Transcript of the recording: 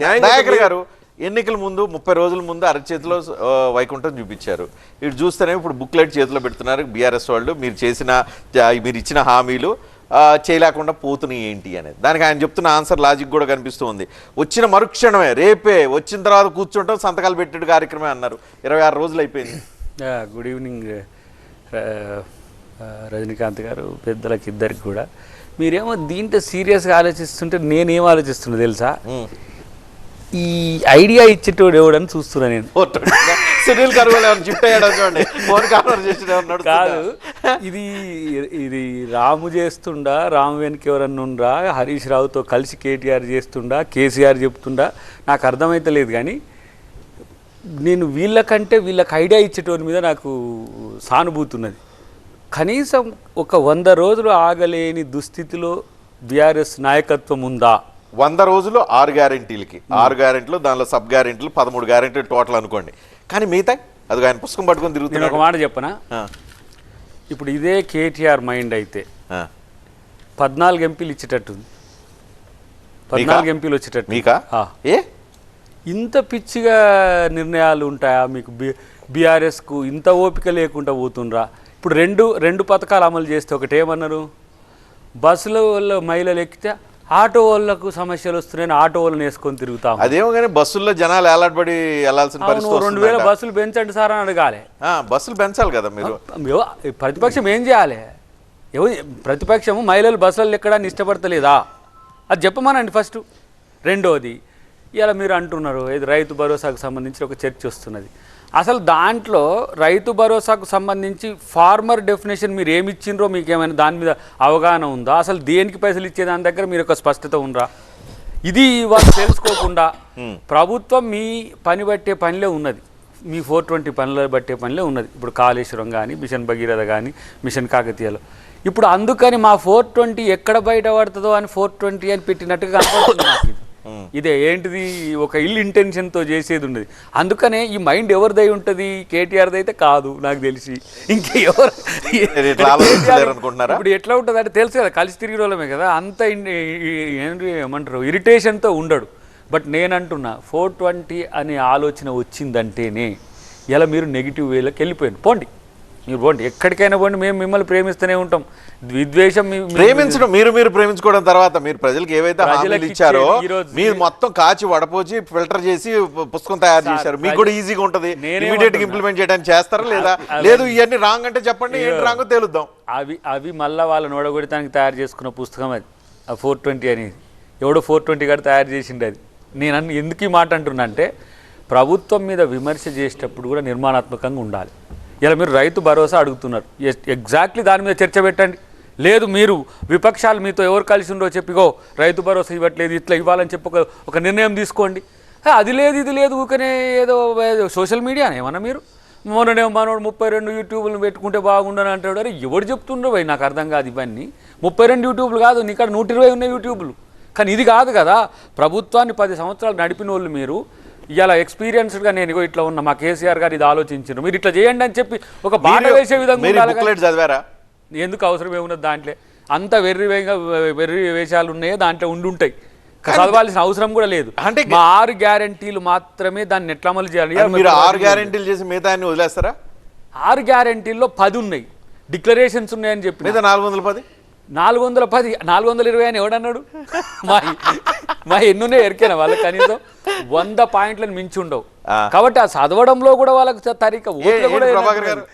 న్యాయం దయాకర్ గారు ఎన్నికల ముందు ముప్పై రోజుల ముందు అరచేతిలో వైకుంఠం చూపించారు. ఇటు చూస్తేనే ఇప్పుడు బుక్లెట్ చేతిలో పెడుతున్నారు బీఆర్ఎస్ వాళ్ళు. మీరు చేసిన మీరు ఇచ్చిన హామీలు చేయలేకుండా పోతున్నాయి ఏంటి అనేది. దానికి ఆయన చెప్తున్న ఆన్సర్ లాజిక్ కూడా కనిపిస్తూ ఉంది వచ్చిన మరుక్షణమే రేపే వచ్చిన తర్వాత కూర్చుంటాం సంతకాలు పెట్టే కార్యక్రమే అన్నారు. ఇరవై ఆరు రోజులు అయిపోయింది. గుడ్ ఈవినింగ్ రజనీకాంత్ గారు పెద్దలకి ఇద్దరికి కూడా. మీరేమో దీంట్లో సీరియస్గా ఆలోచిస్తుంటే నేనేం ఆలోచిస్తున్నా తెలుసా? ఈ ఐడియా ఇచ్చేటోడు ఎవడని చూస్తున్నా నేను. సునీల్ కరువులు అయ్యాడు చూడండి. కాదు? ఇది ఇది రాము చేస్తుండా రాము వెనక ఎవరన్నా ఉండ్రా? హరీష్ రావుతో కలిసి కేటీఆర్ చేస్తుండా? కేసీఆర్ చెప్తుండా? నాకు అర్థమైతలేదు కానీ నేను వీళ్ళకంటే వీళ్ళకి ఐడియా ఇచ్చేటోని మీద నాకు సానుభూతి ఉన్నది కనీసం ఒక వంద రోజులు ఆగలేని దుస్థితిలో బీఆర్ఎస్ నాయకత్వం ఉందా? వంద రోజులు ఆరు గ్యారెంటీలకి. ఆరు గ్యారెంటీలు దానిలో సబ్ గ్యారెంటీలు పదమూడు గ్యారెంటీలు టోటల్ అనుకోండి. కానీ మిగతా అది ఆయన పుస్తకం పట్టుకొని నేను ఒక మాట చెప్పనా? ఇప్పుడు ఇదే కేటీఆర్ మైండ్ అయితే. పద్నాలుగు ఎంపీలు ఇచ్చేటట్టుంది. పద్నాలుగు ఎంపీలు వచ్చేటట్టు మీకా. ఏ? ఇంత పిచ్చిగా నిర్ణయాలు ఉంటాయా? మీకు బి బీఆర్ఎస్కు ఇంత ఓపిక లేకుండా పోతుండ్రా? ఇప్పుడు రెండు రెండు పథకాలు అమలు చేస్తే ఒకటి ఏమన్నారు బస్సుల మహిళలు ఎక్కితే ఆటో వాళ్ళకు సమస్యలు వస్తున్నాయని ఆటో వాళ్ళని వేసుకొని తిరుగుతాం అదేమో కానీ బస్సుల్లో జనాలు ఏలాడబడి వెళ్ళాల్సిన పరిస్థితి రెండు వేల. బస్సులు పెంచండి సార్ అని అడగాలి. బస్సులు పెంచాలి కదా మీరు. ప్రతిపక్షం ఏం చేయాలి? ఎవ ప్రతిపక్షం మహిళలు బస్సులు ఎక్కడాన్ని ఇష్టపడతలేదా అది చెప్పమనండి ఫస్ట్. రెండోది ఇలా మీరు అంటున్నారు ఇది రైతు భరోసాకు సంబంధించి ఒక చర్చ వస్తున్నది. అసలు దాంట్లో రైతు భరోసాకు సంబంధించి ఫార్మర్ డెఫినేషన్ మీరు ఏమి ఇచ్చిండ్రో మీకు ఏమైనా దాని మీద అవగాహన ఉందా? అసలు దేనికి పైసలు ఇచ్చే దాని దగ్గర మీరు ఒక స్పష్టత ఉందా? ఇది వాళ్ళు తెలుసుకోకుండా ప్రభుత్వం మీ పని బట్టే పనిలో ఉన్నది. మీ ఫోర్ ట్వంటీ పనులు బట్టే పనిలో ఉన్నది. ఇప్పుడు కాళేశ్వరం కానీ మిషన్ భగీరథ కానీ మిషన్ కాకతీయలో. ఇప్పుడు అందుకని మా ఫోర్ ట్వంటీ ఎక్కడ బయట పడుతుందో అని ఫోర్ ట్వంటీ అని పెట్టినట్టుగా కనపడుతుంది ఇది. ఏంటిది? ఒక ఇల్ ఇంటెన్షన్తో చేసేది ఉండదు. అందుకనే ఈ మైండ్ ఎవరిదై ఉంటుంది? కేటీఆర్ది అయితే కాదు నాకు తెలిసి. ఇంకెవరు? ఇప్పుడు ఎట్లా ఉంటుంది అంటే తెలుసు కదా కలిసి తిరిగి రోజులమే కదా అంత ఏమంటారు? ఇరిటేషన్తో ఉండడు. బట్ నేనంటున్నా ఫోర్ ట్వంటీ అనే ఆలోచన వచ్చిందంటేనే ఇలా మీరు నెగిటివ్ వేలోకి వెళ్ళిపోయింది పోండి. మీరు పోండి ఎక్కడికైనా పోండి మేము మిమ్మల్ని ప్రేమిస్తూనే ఉంటాం. విద్వేషం ప్రేమించడం మీరు మీరు ప్రేమించుకోవడం తర్వాత మీరు ప్రజలకు ఏవైతే హామీలు ఇచ్చారో మీరు మొత్తం కాచి వడపోసి ఫిల్టర్ చేసి పుస్తకం తయారు చేశారు. మీకు కూడా ఈజీగా ఉంటది? ఇమీడియట్గా ఇంప్లిమెంట్ చేయడానికి చేస్తారా లేదా? లేదు ఇవన్నీ రాంగ్ అంటే చెప్పండి ఏంటి రాంగో తేలుద్దాం. అవి అవి మళ్ళీ వాళ్ళని ఓడగొడటానికి తయారు చేసుకున్న పుస్తకం అది. ఆ ఫోర్ ట్వంటీ అనేది ఎవడో ఫోర్ ట్వంటీ గారు తయారు చేసిండు అది. నేను అన్ని ఎందుకు ఈ మాట అంటున్నా అంటే ప్రభుత్వం మీద విమర్శ చేసేటప్పుడు కూడా నిర్మాణాత్మకంగా ఉండాలి. ఇలా మీరు రైతు భరోసా అడుగుతున్నారు. ఎస్- ఎగ్జాక్ట్లీ దాని మీద చర్చ పెట్టండి. లేదు మీరు విపక్షాలు మీతో ఎవరు కలిసి ఉండో చెప్పిగో రైతు భరోసా ఇవ్వట్లేదు ఇట్లా ఇవ్వాలని చెప్పి ఒక ఒక నిర్ణయం తీసుకోండి. అది లేదు ఇది లేదు ఊకనే ఏదో సోషల్ మీడియా ఏమన్నా మీరు? మొన్ననే మనోడు ముప్పై రెండు యూట్యూబ్లు పెట్టుకుంటే బాగుండని అంటాడు. అరే ఎవడు చెప్తుండ్రో భయ్? నాకు అర్థం కాదు ఇవన్నీ. ముప్పై రెండు యూట్యూబ్లు కాదు నీకాడ నూట ఇరవై ఉన్నాయి యూట్యూబ్లు. కానీ ఇది కాదు కదా ప్రభుత్వాన్ని పది సంవత్సరాలు నడిపిన వాళ్ళు మీరు ఇలా ఎక్స్పీరియన్స్డ్గా నేను ఇట్లా ఉన్నా మా కేసీఆర్ గారు ఇది ఆలోచించారు మీరు ఇట్లా చేయండి అని చెప్పి ఒక బాట వేసే విధంగా చదివారా? ఎందుకు అవసరం ఏమున్నది దాంట్లో? అంత వెర్రి వెర్రి వేషాలు ఉన్నాయో దాంట్లో ఉండుంటాయి. చదవాల్సిన అవసరం కూడా లేదు. అంటే మా ఆరు గ్యారంటీలు మాత్రమే దాన్ని ఎట్లా అమలు చేయాలి? మీరు ఆరు గ్యారెంటీలు చేసి మిగతా వదిలేస్తారా? ఆరు గ్యారంటీల్లో పది ఉన్నాయి. డిక్లరేషన్స్ ఉన్నాయని చెప్పి నాలుగు వందల పది? నాలుగు వందల పది నాలుగు వందల ఇరవై అని ఎవడన్నాడు? మా మా ఎన్నునే ఎరికేనా వాళ్ళకి కనీసం? వంద పాయింట్లను మించి ఉండవు. కాబట్టి ఆ చదవడంలో కూడా వాళ్ళకి తరిక ఓట్లో కూడా ఏంటి ప్రభాకర్ గారు?